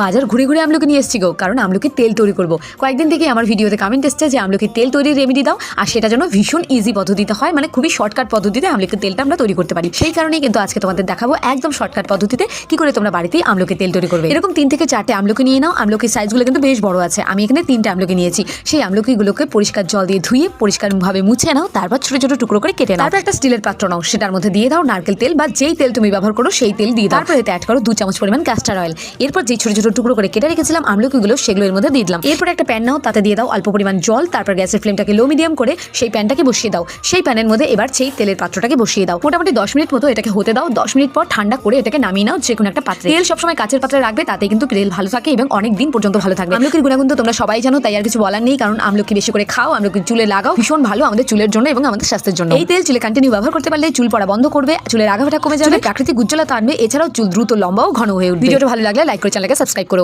বাজার ঘুরে ঘুরে আমলকি নিয়ে এসেছি গো কারণ আমলকির তেল তৈরি করব। কয়েকদিন থেকে আমার ভিডিওতে কামেন্ট এসছে যে আমলকির তেল তৈরির রেমেডি দাও। আর সেটা যেন ভীষণ ইজি পদ্ধতিতে হয় মানে খুবই শর্টকাট পদ্ধতিতে আমলকির তেলটা আমরা তৈরি করতে পারি। সেই কারণেই কিন্তু আজকে তোমাদের দেখাবো একদম শর্টকাট পদ্ধতিতে কি করে তোমরা বাড়িতেই আমলকির তেল তৈরি করবে। এরকম তিন থেকে চারটে আমলকি নিয়ে নাও। আমলকির সাইজগুলো কিন্তু বেশ বড় আছে। আমি এখানে তিনটে আমলকি নিয়েছি। সেই আমলকিগুলোকে পরিষ্কার জল দিয়ে ধুয়ে পরিষ্কারভাবে মুছে নাও। তারপর ছোট ছোট টুকরো করে কেটে নাও। তারপর একটা স্টিলের পাত্র নাও। সেটার মধ্যে দিয়ে দাও নারকেল তেল বা যেই তেল তুমি ব্যবহার করো সেই তেল দিয়ে দাও। তারপর এতে অ্যাড করো দু চামচ পরিমাণ ক্যাস্টার অয়েল এরপর যে ছোট ছোট টুকরো করে কেটে রেখেছিলাম আমলকিগুলো সেগুলো এর মধ্যে দিয়ে দিলাম। এরপর একটা প্যান নাও তাতে দিয়ে দাও অল্প পরিমাণ জল তারপর গ্যাসের ফ্লেমটাকে লো মিডিয়াম করে সেই প্যানটাকে বসিয়ে দাও। সেই প্যানের মধ্যে এবার সেই তেলের পাত্রটাকে বসিয়ে দাও। মোটামুটি দশ মিনিট মতো এটাকে হতে দাও। দশ মিনিট পর ঠান্ডা করে এটাকে নামিয়ে নাও যে কোনো একটা পাত্রে। তেল সবসময় কাচের পাত্রে রাখবে তাতে কিন্তু তেল ভালো থাকে এবং অনেক দিন পর্যন্ত ভালো থাকবে। আমলকির গুণাগুণ তো তোমরা সবাই জানো তাই আর কিছু বলার নেই কারণ আমলকি বেশি করে খাও আমলকি চুলে লাগাও ভীষণ ভালো আমাদের চুলের জন্য এবং আমাদের স্বাস্থ্যের জন্য। এই তেল চুলে কন্টিনিউ ব্যবহার করতে পারলে চুল পড়া বন্ধ করবে চুলের আগাভাটা কমে যাবে প্রাকৃতিক উজ্জ্বলতা আনবে এছাড়াও চুল দ্রুত লম্বাও ঘন হয়ে উঠবে। ভিডিওটা ভালো লাগলে লাইক করে চ্যানেলকে সাবস্ক্রাইব করো